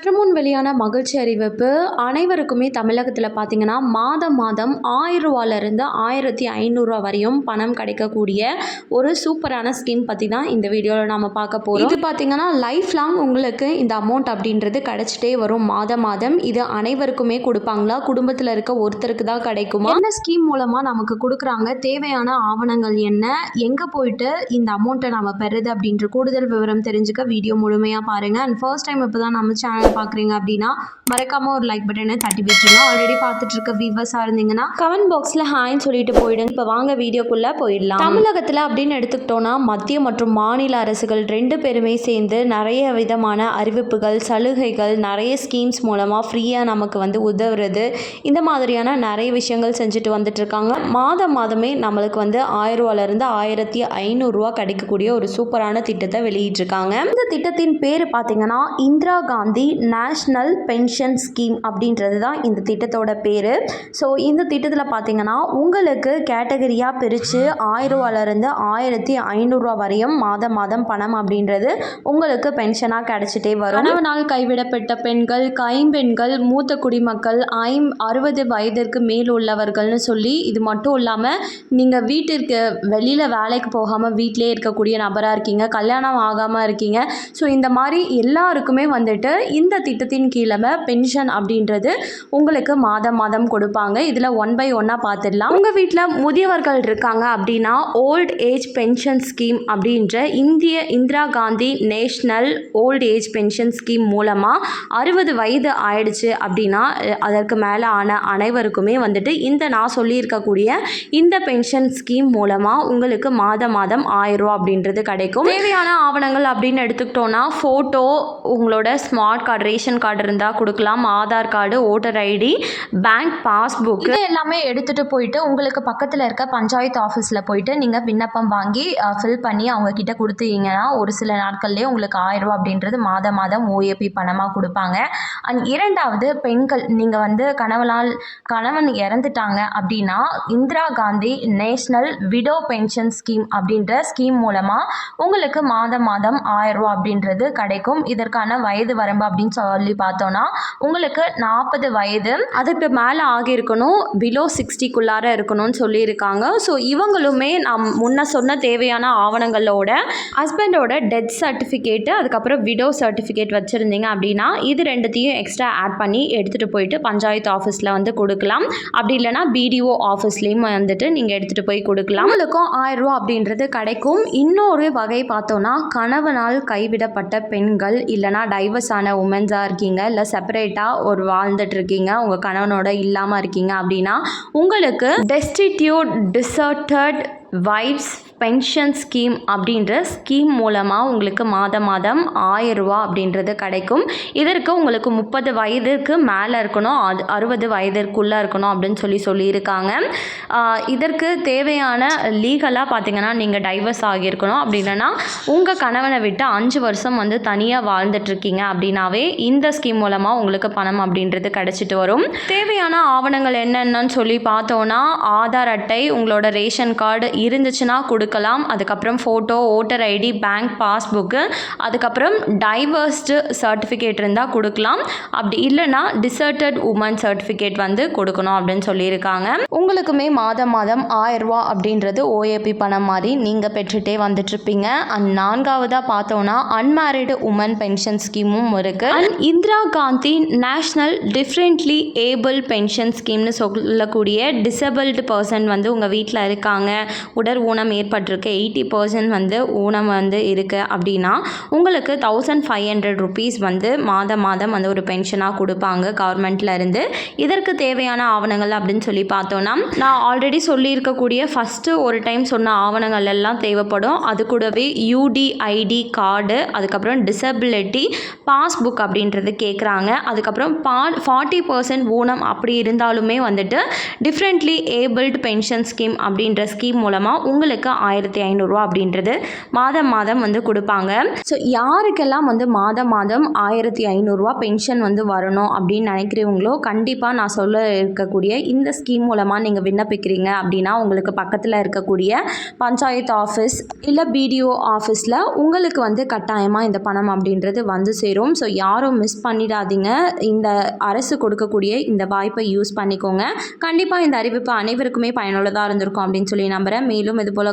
சற்று முன் வெளியான மகிழ்ச்சி அறிவிப்பு அனைவருக்குமே தமிழகத்தில் பார்த்தீங்கன்னா மாதம் மாதம் ஆயிரம் ரூபாயிலிருந்து ஆயிரத்தி ஐநூறுரூவா வரையும் பணம் கிடைக்கக்கூடிய ஒரு சூப்பரான ஸ்கீம் பற்றி தான் இந்த வீடியோவில் நாம் பார்க்க போகிறோம் இது பார்த்திங்கன்னா லைஃப் லாங் உங்களுக்கு இந்த அமௌண்ட் அப்படின்றது கிடைச்சிட்டே வரும். மாதம் மாதம் இது அனைவருக்குமே கொடுப்பாங்களா? குடும்பத்தில் இருக்க ஒருத்தருக்கு தான் கிடைக்குமா? இந்த ஸ்கீம் மூலமாக நமக்கு கொடுக்குறாங்க? தேவையான ஆவணங்கள் என்ன? எங்கே போயிட்டு இந்த அமௌண்ட்டை நம்ம பெறுது அப்படின்ற கூடுதல் விவரம் தெரிஞ்சுக்க வீடியோ முழுமையாக பாருங்கள் அண்ட் ஃபர்ஸ்ட் டைம் இப்போ தான் நம்ம சேனல் பார்க்குறீங்க அப்படின்னா மறக்காமல் ஒரு லைக் பட்டனை தட்டி விட்டுருங்க. ஆல்ரெடி பார்த்துட்டு இருக்க வியூவர்ஸாக இருந்தீங்கன்னா கமெண்ட் பாக்ஸில் ஹாய்னு சொல்லிட்டு போயிடுங்க. இப்போ வாங்க வீடியோக்குள்ளே போயிடலாம். தமிழகத்தில் அப்படின்னு எடுத்துக்கிட்டோன்னா மத்திய மற்றும் மாநில அரசுகள் ரெண்டு பேருமே சேர்ந்து நிறைய விதமான அறிவிப்புகள் சலுகைகள் நிறைய ஸ்கீம்ஸ் மூலமாக ஃப்ரீயாக நமக்கு வந்து உதவுறது. இந்த மாதிரியான நிறைய விஷயங்கள் செஞ்சுட்டு வந்துட்டு இருக்காங்க மாதம் மாதமே நம்மளுக்கு வந்து ஆயிரம் ஆயிரத்தி ஐநூறுரூவா கிடைக்கக்கூடிய ஒரு சூப்பரான திட்டத்தை வெளியிட்டிருக்காங்க. இந்த திட்டத்தின் பேர் பார்த்தீங்கன்னா Indira Gandhi national pension scheme அப்படின்றது தான் இந்த திட்டத்தோட பேர். ஸோ இந்த திட்டத்தில் பார்த்தீங்கன்னா உங்களுக்கு கேட்டகரியாக பிரித்து ஆயிரம் ஆயிரத்தி ஐநூறுரூவா வரையும் மாதம் மாதம் பணம் அப்படின்றது உங்களுக்கு பென்ஷனாக கிடைச்சிட்டே வரும். கணவனால் கைவிடப்பட்ட பெண்கள் கைம்பெண்கள் மூத்த குடிமக்கள் ஐம் அறுபது வயதிற்கு மேல் உள்ளவர்கள்னு சொல்லி இது மட்டும் இல்லாமல் நீங்கள் வீட்டிற்கு வெளியில் வேலைக்கு போகாமல் வீட்டிலே இருக்கக்கூடிய நபராக இருக்கீங்க கல்யாணம் ஆகாமல் இருக்கீங்க. ஸோ இந்த மாதிரி எல்லாருக்குமே வந்துட்டு இந்த இந்த திட்டத்தின் கீழே பென்ஷன் அப்படின்றது உங்களுக்கு மாதம் மாதம் கொடுப்பாங்க. இதில் ஒன் பை ஒன்னாக பார்த்துடலாம் உங்கள் வீட்டில் முதியவர்கள் இருக்காங்க அப்படின்னா ஓல்ட் ஏஜ் பென்ஷன் ஸ்கீம் அப்படின்ற இந்திய Indira Gandhi national old age pension scheme மூலமாக அறுபது வயது ஆயிடுச்சு அப்படின்னா அதற்கு மேலே ஆன அனைவருக்குமே வந்துட்டு இந்த நான் சொல்லியிருக்கக்கூடிய இந்த பென்ஷன் ஸ்கீம் மூலமாக உங்களுக்கு மாதம் மாதம் ஆயிரம் ரூபா அப்படின்றது கிடைக்கும். தேவையான ஆவணங்கள் அப்படின்னு எடுத்துக்கிட்டோன்னா ஃபோட்டோ உங்களோட ஸ்மார்ட் கார்டு ரேஷன் கார்டு இருந்தால் கொடுக்கலாம் Aadhaar card voter ID bank passbook இது எல்லாமே எடுத்துகிட்டு போயிட்டு உங்களுக்கு பக்கத்தில் இருக்க பஞ்சாயத்து ஆஃபீஸில் போயிட்டு நீங்கள் விண்ணப்பம் வாங்கி ஃபில் பண்ணி அவங்கக்கிட்ட கொடுத்தீங்கன்னா ஒரு சில நாட்கள்லேயே உங்களுக்கு ஆயிரம் ரூபா அப்படின்றது மாதம் மாதம் ஓஏபி பணமாக கொடுப்பாங்க. அண்ட் இரண்டாவது பெண்கள் நீங்கள் வந்து கணவனால் கணவன் இறந்துட்டாங்க அப்படின்னா Indira Gandhi national widow pension scheme அப்படின்ற ஸ்கீம் மூலமாக உங்களுக்கு மாதம் மாதம் ஆயிரம் ரூபா அப்படின்றது கிடைக்கும். இதற்கான வயது வரம்பு அப்படின்னு சொல்லி பார்த்தோன்னா உங்களுக்கு நாற்பது வயது அதுக்கு மேலே ஆகியிருக்கணும் பிலோ சிக்ஸ்டிக்குள்ளார இருக்கணும்னு சொல்லியிருக்காங்க. ஸோ இவங்களுமே நாம் முன்ன சொன்ன தேவையான ஆவணங்களோட ஹஸ்பண்டோட டெத் சர்டிஃபிகேட்டு அதுக்கப்புறம் விடோ சர்டிஃபிகேட் வச்சுருந்தீங்க அப்படின்னா இது ரெண்டுத்தையும் எக்ஸ்ட்ரா ஆட் பண்ணி எடுத்துகிட்டு போயிட்டு பஞ்சாயத்து ஆஃபீஸில் வந்து கொடுக்கலாம். அப்படி இல்லைனா பிடிஓ ஆஃபீஸ்லேயும் வந்துட்டு நீங்கள் எடுத்துகிட்டு போய் கொடுக்கலாம். உங்களுக்கும் ஆயிரரூவா அப்படின்றது கிடைக்கும். இன்னொரு வகை பார்த்தோன்னா கணவனால் கைவிடப்பட்ட பெண்கள் இல்லைனா டைவர்ஸ் ஆன உமன்ஸாக இருக்கீங்க இல்லை செப்பரேட்டாக ஒரு வாழ்ந்துட்டு இருக்கீங்க உங்கள் கணவனோட இல்லாமல் இருக்கீங்க அப்படின்னா உங்களுக்கு destitute deserted wives pension scheme அப்படின்ற ஸ்கீம் மூலமாக உங்களுக்கு மாதம் மாதம் ஆயிரம் ரூபா அப்படின்றது கிடைக்கும். இதற்கு உங்களுக்கு முப்பது வயதுக்கு மேலே இருக்கணும் அது அறுபது வயதிற்குள்ளே இருக்கணும் அப்படின்னு சொல்லி சொல்லியிருக்காங்க. இதற்கு தேவையான லீகலாக பார்த்தீங்கன்னா நீங்கள் டைவர்ஸ் ஆகியிருக்கணும். அப்படி இல்லைன்னா உங்கள் கணவனை விட்டு அஞ்சு வருஷம் வந்து தனியாக வாழ்ந்துட்டுருக்கீங்க அப்படின்னாவே இந்த ஸ்கீம் மூலமாக உங்களுக்கு பணம் அப்படின்றது கிடச்சிட்டு வரும். தேவையான ஆவணங்கள் என்னென்னு சொல்லி பார்த்தோன்னா ஆதார் அட்டை உங்களோட ரேஷன் கார்டு இருந்துச்சுன்னா கொடு கொடுக்கலாம். அதுக்கப்புறம் photo voter ID bank passbook அதுக்கப்புறம் டைவர்ஸ்டு சர்டிஃபிகேட் இருந்தால் கொடுக்கலாம். அப்படி இல்லைன்னா டிசர்டட் உமன் சர்டிஃபிகேட் வந்து கொடுக்கணும் அப்படின்னு சொல்லியிருக்காங்க. உங்களுக்குமே மாதம் மாதம் ஆயிரம் ரூபா அப்படின்றது ஓஏபி பணம் மாதிரி நீங்கள் பெற்றுட்டே வந்துட்டுருப்பீங்க. அண்ட் நான்காவதாக பார்த்தோன்னா அன்மேரிடு உமன் பென்ஷன் ஸ்கீமும் இருக்குது and Indira Gandhi national differently abled pension ஸ்கீம்னு சொல்லக்கூடிய டிசபிள்டு பர்சன் வந்து உங்கள் வீட்டில் இருக்காங்க. உடற் ஊனம் ஏற்பட்டிருக்கு எயிட்டி பர்சன்ட் வந்து ஊனம் வந்து இருக்குது அப்படின்னா உங்களுக்கு தௌசண்ட் ஃபைவ் ஹண்ட்ரட் ருபீஸ் வந்து மாதம் மாதம் வந்து ஒரு பென்ஷனாக கொடுப்பாங்க கவர்மெண்ட்ல இருந்து. இதற்கு தேவையான ஆவணங்கள் அப்படின்னு சொல்லி பார்த்தோன்னா நான் ஆல்ரெடி சொல்லியிருக்கக்கூடிய ஃபஸ்ட்டு ஒரு டைம் சொன்ன ஆவணங்கள் எல்லாம் தேவைப்படும். அது கூடவே யூடிஐடி கார்டு அதுக்கப்புறம் டிசபிலிட்டி பாஸ்புக் அப்படின்றது கேட்குறாங்க அதுக்கப்புறம் பா ஃபார்ட்டி பர்சன்ட் ஊனம் அப்படி இருந்தாலுமே வந்துட்டு டிஃப்ரெண்ட்லி ஏபிள்டு பென்ஷன் ஸ்கீம் அப்படின்ற ஸ்கீம் மூலமாக உங்களுக்கு ஆயிரத்தி ஐநூறுரூவா அப்படின்றது மாதம் மாதம் வந்து கொடுப்பாங்க. ஸோ யாருக்கெல்லாம் வந்து மாதம் மாதம் ஆயிரத்தி ஐநூறுரூவா பென்ஷன் வந்து வரணும் அப்படின்னு நினைக்கிறவங்களோ கண்டிப்பாக நான் சொல்ல இருக்கக்கூடிய இந்த ஸ்கீம் மூலமாக நீங்கள் விண்ணப்பிக்கிறீங்க அப்படின்னா உங்களுக்கு பக்கத்தில் இருக்கக்கூடிய பஞ்சாயத்து ஆஃபீஸ் இல்லை பிடிஓ ஆஃபீஸில் உங்களுக்கு வந்து கட்டாயமாக இந்த பணம் அப்படின்றது வந்து சேரும். ஸோ யாரும் மிஸ் பண்ணிடாதீங்க. இந்த அரசு கொடுக்கக்கூடிய இந்த வாய்ப்பை யூஸ் பண்ணிக்கோங்க. கண்டிப்பாக இந்த அறிவிப்பு அனைவருக்குமே பயனுள்ளதாக இருந்திருக்கும் அப்படின்னு சொல்லி நம்புகிறேன் மேலும் இது போல்